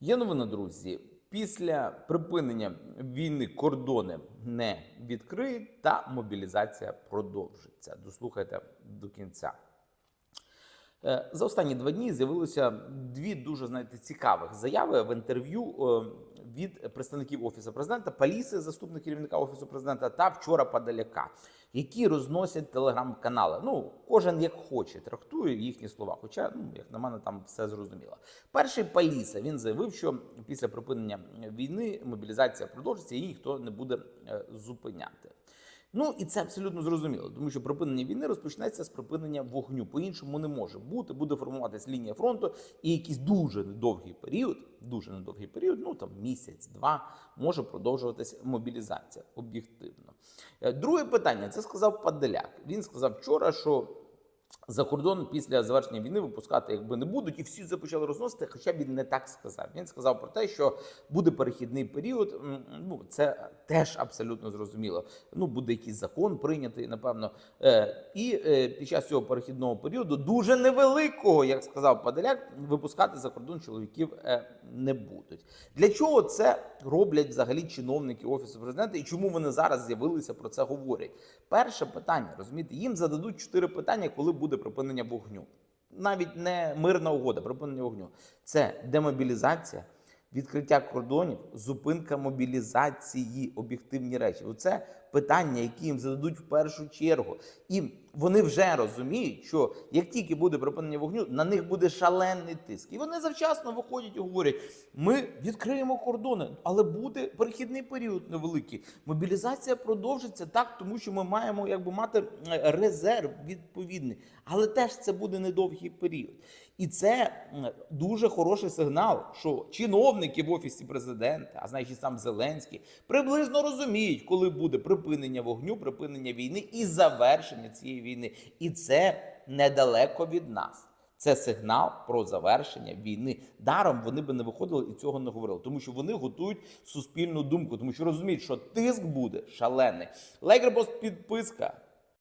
Є новина, друзі. Після припинення війни кордони не відкриють, та мобілізація продовжиться. Дослухайте до кінця. Е, За останні два дні з'явилося дві дуже знаєте цікавих заяви в інтерв'ю е, від представників офісу президента Паліси, заступник керівника офісу президента, та вчора Падаляка, які розносять телеграм-канали. Ну кожен як хоче трактує їхні слова. Хоча, ну як на мене, там все зрозуміло. Перший Паліса він заявив, що після припинення війни мобілізація продовжиться і ніхто не буде е, зупиняти. Ну і це абсолютно зрозуміло, тому що припинення війни розпочнеться з припинення вогню. По-іншому не може бути. Буде формуватися лінія фронту, і якийсь дуже недовгий період, дуже недовгий період, ну там місяць-два, може продовжуватися мобілізація об'єктивно. Е, Друге питання це сказав Паделяк. Він сказав вчора, що. За кордон після завершення війни випускати якби не будуть, і всі це почали розносити. Хоча він не так сказав. Він сказав про те, що буде перехідний період. Ну це теж абсолютно зрозуміло. Ну буде якийсь закон прийнятий, напевно. Е, І е, під час цього перехідного періоду дуже невеликого, як сказав Падаляк, випускати за кордон чоловіків е, не будуть. Для чого це роблять взагалі чиновники офісу президента, і чому вони зараз з'явилися про це говорять? Перше питання розумієте, їм зададуть чотири питання, коли буде припинення вогню. Навіть не мирна угода, припинення вогню. Це демобілізація, відкриття кордонів, зупинка мобілізації, об'єктивні речі. Оце питання, які їм зададуть в першу чергу. І вони вже розуміють, що як тільки буде припинення вогню, на них буде шалений тиск. І вони завчасно виходять і говорять: ми відкриємо кордони, але буде перехідний період невеликий. Мобілізація продовжиться так, тому що ми маємо якби мати е, резерв відповідний. Але теж це буде недовгий період. І це дуже хороший сигнал, що чиновники в офісі президента, а значить сам Зеленський, приблизно розуміють, коли буде припинення вогню, припинення війни і завершення цієї війни. І це недалеко від нас. Це сигнал про завершення війни. Даром вони би не виходили і цього не говорили, тому що вони готують суспільну думку, тому що розуміють, що тиск буде шалений. Лайк, репост, підписка.